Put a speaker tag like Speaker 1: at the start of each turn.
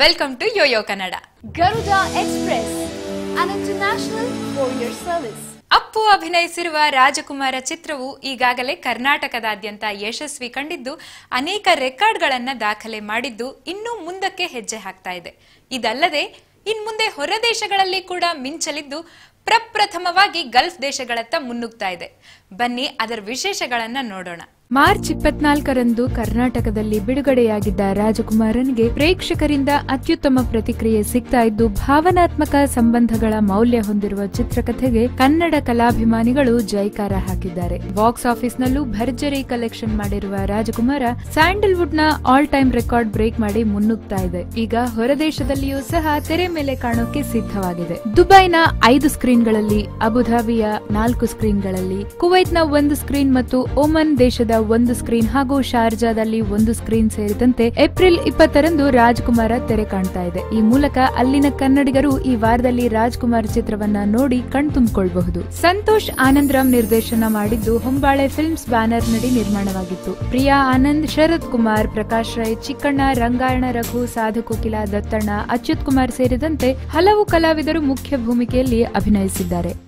Speaker 1: Welcome to yo yo Kannada
Speaker 2: Garuda express an international courier service
Speaker 1: Appu ಅಭಿನಯಿಸಿರುವ Rajakumara ಚಿತ್ರವು ಈಗಾಗಲೇ ಕರ್ನಾಟಕದಾದ್ಯಂತ ಯಶಸ್ವಿ ಕಂಡಿದ್ದು ಅನೇಕ ರೆಕಾರ್ಡ್ಗಳನ್ನು ದಾಖಲೆ ಮಾಡಿದ್ದು ಇನ್ನೂ ಮುಂದಕ್ಕೆ ಹೆಜ್ಜೆ ಹಾಕ್ತಾ ಇದೆ. ಇದಲ್ಲದೆ ಇನ್ಮುಂದೆ ಹೊರ ದೇಶಗಳಲ್ಲಿ ಕೂಡ ಮಿಂಚಲಿದ್ದು ಪ್ರಪ್ರಥಮವಾಗಿ ಗಲ್ಫ್ ದೇಶಗಳತ್ತ ಮುನ್ನುಗ್ತಾ ಇದೆ. ಬನ್ನಿ ಅದರ ವಿಶೇಷಗಳನ್ನು ನೋಡೋಣ.
Speaker 3: ಮಾರ್ಚ್ ಇಪ್ಪತ್ನಾಲ್ಕರಂದು ಕರ್ನಾಟಕದಲ್ಲಿ ಬಿಡುಗಡೆಯಾಗಿದ್ದ ರಾಜಕುಮಾರನ್ಗೆ ಪ್ರೇಕ್ಷಕರಿಂದ ಅತ್ಯುತ್ತಮ ಪ್ರತಿಕ್ರಿಯೆ ಸಿಗ್ತಾ ಇದ್ದು, ಭಾವನಾತ್ಮಕ ಸಂಬಂಧಗಳ ಮೌಲ್ಯ ಹೊಂದಿರುವ ಚಿತ್ರಕಥೆಗೆ ಕನ್ನಡ ಕಲಾಭಿಮಾನಿಗಳು ಜೈಕಾರ ಹಾಕಿದ್ದಾರೆ. ಬಾಕ್ಸ್ ಆಫೀಸ್ನಲ್ಲೂ ಭರ್ಜರಿ ಕಲೆಕ್ಷನ್ ಮಾಡಿರುವ ರಾಜಕುಮಾರ ಸ್ಯಾಂಡಲ್ವುಡ್ನ ಆಲ್ ಟೈಮ್ ರೆಕಾರ್ಡ್ ಬ್ರೇಕ್ ಮಾಡಿ ಮುನ್ನುಗ್ತಾ ಇದೆ. ಈಗ ಹೊರದೇಶದಲ್ಲಿಯೂ ಸಹ ತೆರೆ ಮೇಲೆ ಕಾಣೋಕೆ ಸಿದ್ಧವಾಗಿದೆ. ದುಬೈನ ಐದು ಸ್ಕ್ರೀನ್ಗಳಲ್ಲಿ, ಅಬುಧಾಬಿಯ ನಾಲ್ಕು ಸ್ಕ್ರೀನ್ಗಳಲ್ಲಿ, ಕುವೈತ್ನ ಒಂದು ಸ್ಕ್ರೀನ್ ಮತ್ತು ಓಮನ್ ದೇಶದ ಒಂದು ಸ್ಕ್ರೀನ್ ಹಾಗೂ ಶಾರ್ಜಾದಲ್ಲಿ ಒಂದು ಸ್ಕ್ರೀನ್ ಸೇರಿದಂತೆ ಏಪ್ರಿಲ್ ಇಪ್ಪತ್ತರಂದು ರಾಜ್ಕುಮಾರ ತೆರೆ ಕಾಣ್ತಾ ಇದೆ. ಈ ಮೂಲಕ ಅಲ್ಲಿನ ಕನ್ನಡಿಗರು ಈ ವಾರದಲ್ಲಿ ರಾಜ್ಕುಮಾರ್ ಚಿತ್ರವನ್ನ ನೋಡಿ ಕಣ್ತುಂಬಿಕೊಳ್ಳಬಹುದು ಸಂತೋಷ್ ಆನಂದ್ರಾಮ್ ನಿರ್ದೇಶನ ಮಾಡಿದ್ದು ಹೊಂಬಾಳೆ ಫಿಲ್ಮ್ಸ್ ಬ್ಯಾನರ್ ನಡಿ ನಿರ್ಮಾಣವಾಗಿತ್ತು. ಪ್ರಿಯಾ ಆನಂದ್, ಶರತ್ ಕುಮಾರ್, ಪ್ರಕಾಶ್ ರೈ, ಚಿಕ್ಕಣ್ಣ, ರಂಗಾಯಣ, ರಘು, ಸಾಧು, ಕೋಕಿಲ, ದತ್ತಣ್ಣ, ಅಚ್ಯುತ್ ಕುಮಾರ್ ಸೇರಿದಂತೆ ಹಲವು ಕಲಾವಿದರು ಮುಖ್ಯ ಭೂಮಿಕೆಯಲ್ಲಿ ಅಭಿನಯಿಸಿದ್ದಾರೆ.